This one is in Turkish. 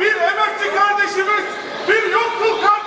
bir emekçi kardeşimiz, bir yoksul kardeşimiz